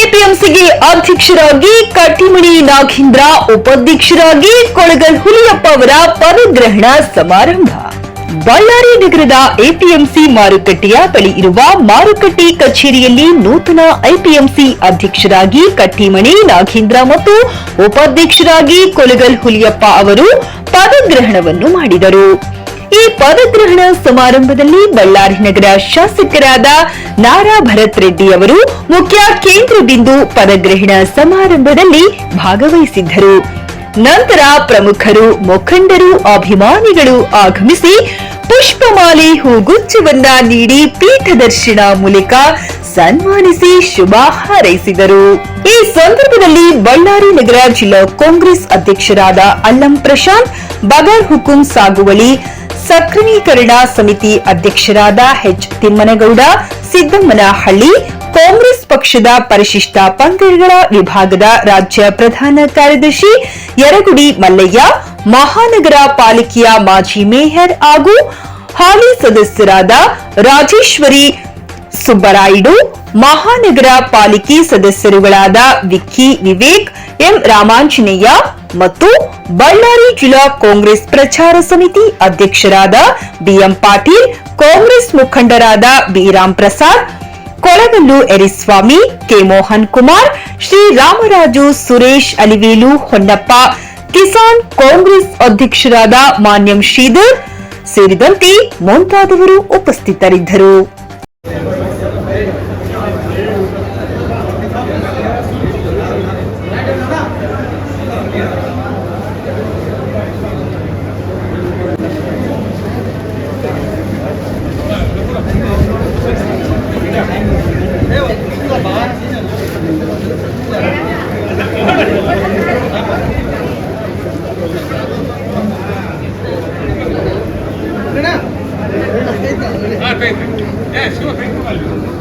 ಎಪಿಎಂಸಿಗೆ ಅಧ್ಯಕ್ಷರಾಗಿ ಕಟ್ಟಿಮಣಿ ನಾಗೇಂದ್ರ, ಉಪಾಧ್ಯಕ್ಷರಾಗಿ ಕೊಳಗಲ್ ಹುಲಿಯಪ್ಪ ಅವರ ಪದಗ್ರಹಣ ಸಮಾರಂಭ. ಬಳ್ಳಾರಿ ನಗರದ ಎಪಿಎಂಸಿ ಮಾರುಕಟ್ಟೆಯ ಬಳಿ ಇರುವ ಮಾರುಕಟ್ಟೆ ಕಚೇರಿಯಲ್ಲಿ ನೂತನ ಐಪಿಎಂಸಿ ಅಧ್ಯಕ್ಷರಾಗಿ ಕಟ್ಟಿಮಣಿ ನಾಗೇಂದ್ರ ಮತ್ತು ಉಪಾಧ್ಯಕ್ಷರಾಗಿ ಕೊಳಗಲ್ ಹುಲಿಯಪ್ಪ ಅವರು ಪದಗ್ರಹಣವನ್ನು ಮಾಡಿದರು. ಈ ಪದಗ್ರಹಣ ಸಮಾರಂಭದಲ್ಲಿ ಬಳ್ಳಾರಿ ನಗರ ಶಾಸಕರಾದ ನಾರಾ ಭರತ್ ರೆಡ್ಡಿ ಅವರು ಮುಖ್ಯ ಕೇಂದ್ರ ಬಿಂದು ಪದಗ್ರಹಣ ಸಮಾರಂಭದಲ್ಲಿ ಭಾಗವಹಿಸಿದ್ದರು. ನಂತರ ಪ್ರಮುಖರು, ಮುಖಂಡರು, ಅಭಿಮಾನಿಗಳು ಆಗಮಿಸಿ ಪುಷ್ಪಮಾಲೆ ಹೂಗುಚ್ಛವನ್ನ ನೀಡಿ ಪೀಠದರ್ಶನ ಮೂಲಕ ಸನ್ಮಾನಿಸಿ ಶುಭ ಹಾರೈಸಿದರು. ಈ ಸಂದರ್ಭದಲ್ಲಿ ಬಳ್ಳಾರಿ ನಗರ ಜಿಲ್ಲಾ ಕಾಂಗ್ರೆಸ್ ಅಧ್ಯಕ್ಷರಾದ ಅಲ್ಲಂ ಪ್ರಶಾಂತ್, ಬಗರ್ ಹುಕುಂ ಸಾಗುವಳಿ ಸಕ್ರಮೀಕರಣ ಸಮಿತಿ ಅಧ್ಯಕ್ಷರಾದ ಎಚ್ ತಿಮ್ಮನಗೌಡ, ಸಿದ್ದಮ್ಮನಹಳ್ಳಿ, ಕಾಂಗ್ರೆಸ್ ಪಕ್ಷದ ಪರಿಶಿಷ್ಟ ಪಂಗಡಗಳ ವಿಭಾಗದ ರಾಜ್ಯ ಪ್ರಧಾನ ಕಾರ್ಯದರ್ಶಿ ಯರಗುಡಿ ಮಲ್ಲಯ್ಯ, ಮಹಾನಗರ ಪಾಲಿಕೆಯ ಮಾಜಿ ಮೇಯರ್ ಹಾಗೂ ಹಾಲಿ ಸದಸ್ಯರಾದ ರಾಜೇಶ್ವರಿ ಸುಬ್ಬರಾಯ್ಡು, ಮಹಾನಗರ ಪಾಲಿಕೆ ಸದಸ್ಯರುಗಳಾದ ವಿಕ್ಕಿ ವಿವೇಕ್, ಎಂ ರಾಮಾಂಜನೇಯ ಮತ್ತು ಬಳ್ಳಾರಿ ಜಿಲ್ಲಾ ಕಾಂಗ್ರೆಸ್ ಪ್ರಚಾರ ಸಮಿತಿ ಅಧ್ಯಕ್ಷರಾದ ಬಿಎಂ ಪಾಟೀಲ್, ಕಾಂಗ್ರೆಸ್ ಮುಖಂಡರಾದ ಬಿರಾಮ್ ಪ್ರಸಾದ್, ಕೊಳಗಲ್ಲು ಎರಿಸ್ವಾಮಿ ಕೆ ಮೋಹನ್ ಕುಮಾರ್, ಶ್ರೀ ರಾಮರಾಜು ಸುರೇಶ್ ಅಲಿವೇಲು ಹೊನ್ನಪ್ಪ, ಕಿಸಾನ್ ಕಾಂಗ್ರೆಸ್ ಅಧ್ಯಕ್ಷರಾದ ಮಾನ್ಯಂ ಶ್ರೀಧರ್ ಸೇರಿದಂತೆ ಮುಂತಾದವರು ಉಪಸ್ಥಿತರಿದ್ದರು. Ah, vem, vem. É, segura, vem.